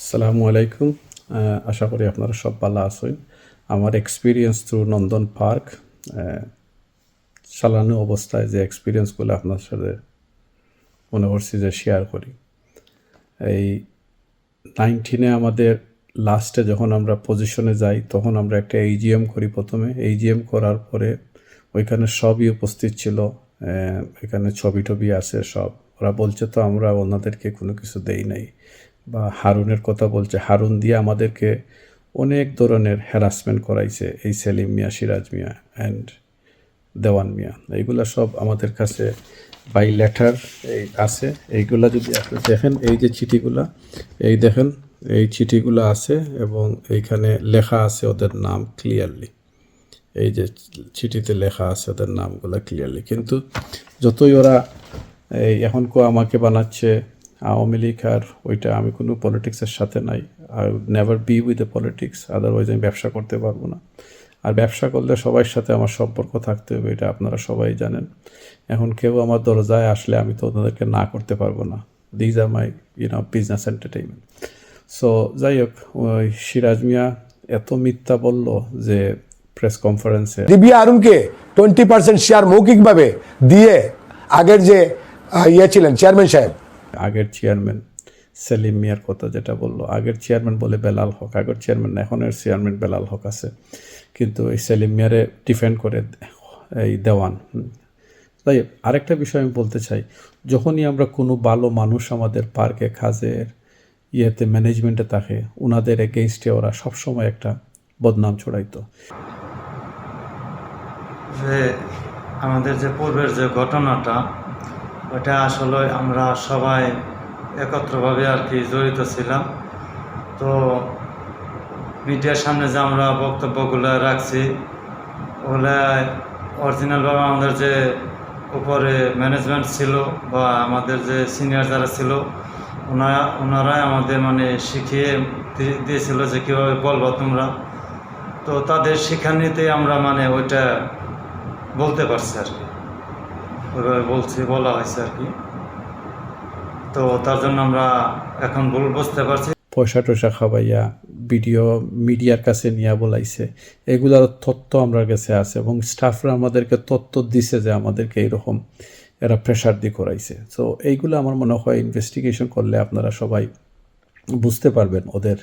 আসসালামু আলাইকুম। আশা করি আপনারা সব ভালো আছেন। আমার এক্সপিরিয়েন্স থ্রু নন্দন পার্ক চালানো অবস্থায় যে এক্সপিরিয়েন্সগুলো আপনার সাথে মনে করছি যে শেয়ার করি। এই নাইনটিনে আমাদের লাস্টে যখন আমরা পজিশনে যাই, তখন আমরা একটা এইজিএম করি প্রথমে। এইজিএম করার পরে ওইখানে সবই উপস্থিত ছিল এখানে ছবি টবি আছে সব। ওরা বলছে তো আমরা ওনাদেরকে কোনো কিছু দেই নাই। বা হারুনের কথা বলছে, হারুন দিয়ে আমাদেরকে অনেক ধরনের হ্যারাসমেন্ট করাইছে এই সেলিম মিয়া, সিরাজ মিয়া অ্যান্ড দেওয়ান মিয়া। এইগুলা সব আমাদের কাছে বাই লেটার এই আছে। এইগুলা যদি আপনি দেখেন, এই যে চিঠিগুলা, এই দেখেন, এই চিঠিগুলো আছে এবং এইখানে লেখা আছে ওদের নাম ক্লিয়ারলি এই যে চিঠিতে লেখা আছে ওদের নামগুলো ক্লিয়ারলি কিন্তু যতই ওরা এই এখন কো আমাকে বানাচ্ছে আওয়ামী লীগ আর ওইটা আমি কোনো পলিটিক্সের সাথে নাই। I never be with the politics otherwise আমি ব্যবসা করতে পারব না। আর ব্যবসা করলে সবার সাথে আমার সম্পর্ক থাকতে হবে, এটা আপনারা সবাই জানেন। এখন কেউ আমার দরজায় আসলে আমি তো ওনাদেরকে না করতে পারব না। These are my you know business entertainment so যাই হোক, ওই সিরাজ মিয়া এত মিথ্যা বলল যে প্রেস কনফারেন্সে দিবিয়া আরুনকে টোয়েন্টি পার্সেন্ট শেয়ার মৌখিকভাবে দিয়ে আগের যে ইয়ে ছিলেন চেয়ারম্যান সাহেব আগের চেয়ারম্যান সেলিম মিয়ার কথা যেটা বলল, আগের চেয়ারম্যান বলে বেলাল হক, আগের চেয়ারম্যান এখনের চেয়ারম্যান বেলাল হক আছে। কিন্তু এই সেলিম মিয়ারে ডিফেন্ড করে এই দেওয়ান। তাই আরেকটা বিষয় আমি বলতে চাই, যখনই আমরা কোনো ভালো মানুষ আমাদের পার্কে কাজের ইয়েতে ম্যানেজমেন্টে থাকে ওনাদের এগেইনস্টে ওরা সবসময় একটা বদনাম ছড়াইতো। আমাদের যে পূর্বের যে ঘটনাটা ওটা আসলে আমরা সবাই একত্রভাবে আর কি জড়িত ছিলাম। তো মিডিয়ার সামনে যে আমরা বক্তব্যগুলো রাখছি, ওগুলা অরিজিনালভাবে আমাদের যে উপরে ম্যানেজমেন্ট ছিল বা আমাদের যে সিনিয়র যারা ছিল ওনারা ওনারাই আমাদের মানে শিখিয়ে দিয়েছিল যে কীভাবে বলব তোমরা। তো তাদের শিক্ষানীতি আমরা মানে ওইটা বলতে পারছি আর কি। ওইভাবে বলছি, বলা হয়েছে আর কি। তো তার জন্য আমরা এখন ভুল বুঝতে পারছি। পয়সা টয়সা খাওয়াইয়া ভিডিও মিডিয়ার কাছে নিয়ে বলাইছে। এগুলার তথ্য আমার কাছে আছে এবং স্টাফরা আমাদেরকে তথ্য দিছে যে আমাদেরকে এরকম এরা প্রেশার দিয়ে করাইছে। তো এইগুলো আমার মনে হয় ইনভেস্টিগেশন করলে আপনারা সবাই বুঝতে পারবেন ওদের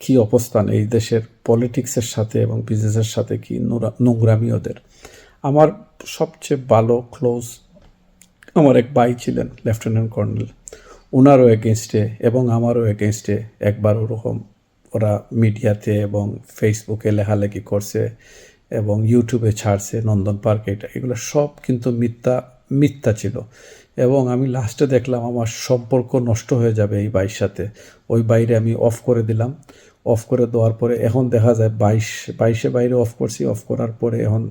কি অবস্থান, এই দেশের পলিটিক্সের সাথে এবং বিজনেসের সাথে কি নোরা- নোংরামি ওদের। আমার সবচেয়ে ভালো ক্লোজ আমার এক ভাই ছিলেন লেফটেন্যান্ট কর্নেল ওনারও এগেনস্টে এবং আমারও এগেনস্টে একবার ওরকম ওরা মিডিয়াতে এবং ফেসবুকে লেখালেখি করছে এবং ইউটিউবে ছাড়ছে, নন্দন পার্ক এটা এগুলো সব কিন্তু মিথ্যা মিথ্যা ছিল। এবং আমি লাস্টে দেখলাম আমার সম্পর্ক নষ্ট হয়ে যাবে এই বাইর সাথে। ওই বাইরে আমি অফ করে দিলাম। অফ করে দেওয়ার পরে এখন দেখা যায় বাইশ, বাইশে বাইরে অফ করছি অফ করার পরে এখন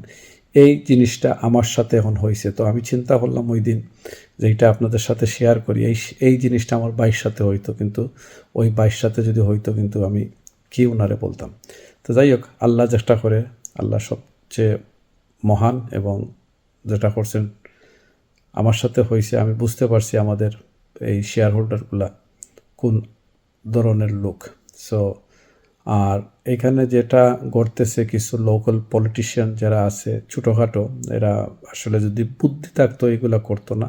এই জিনিসটা আমার সাথে এখন হয়েছে। তো আমি চিন্তা করলাম ওই দিন যে এটা আপনাদের সাথে শেয়ার করি। এই এই জিনিসটা আমার বাইশ সাথে হইতো কিন্তু, ওই বাইশ সাথে যদি হইতো কিন্তু আমি কি ওনারে বলতাম? তো যাই হোক, আল্লাহ চেষ্টা করে, আল্লাহ সবচেয়ে মহান এবং যেটা করছেন, আমার সাথে হয়েছে। আমি বুঝতে পারছি আমাদের এই শেয়ার হোল্ডারগুলা কোন ধরনের লোক। সো আর এখানে যেটা ঘটতেছে কিছু লোকাল পলিটিশিয়ান যারা আছে, ছোটোখাটো, এরা আসলে যদি বুদ্ধি থাকতো এইগুলা করতো না।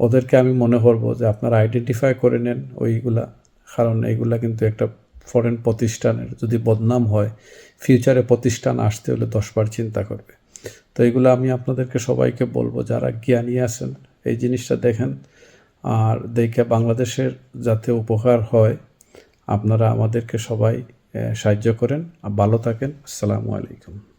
ওদেরকে আমি মনে করব যে আপনারা আইডেন্টিফাই করে নেন ওইগুলা, কারণ এইগুলা কিন্তু একটা ফরেন প্রতিষ্ঠানের, যদি বদনাম হয় ফিউচারে প্রতিষ্ঠান আসতে হলে দশবার চিন্তা করবে। তো এগুলো আমি আপনাদেরকে সবাইকে বলব, যারা জ্ঞানী আছেন, এই জিনিসটা দেখেন। আর দেখে বাংলাদেশের যাতে উপকার হয়, আপনারা আমাদেরকে সবাই সাহায্য করেন। ভালো থাকেন। আসসালামু আলাইকুম।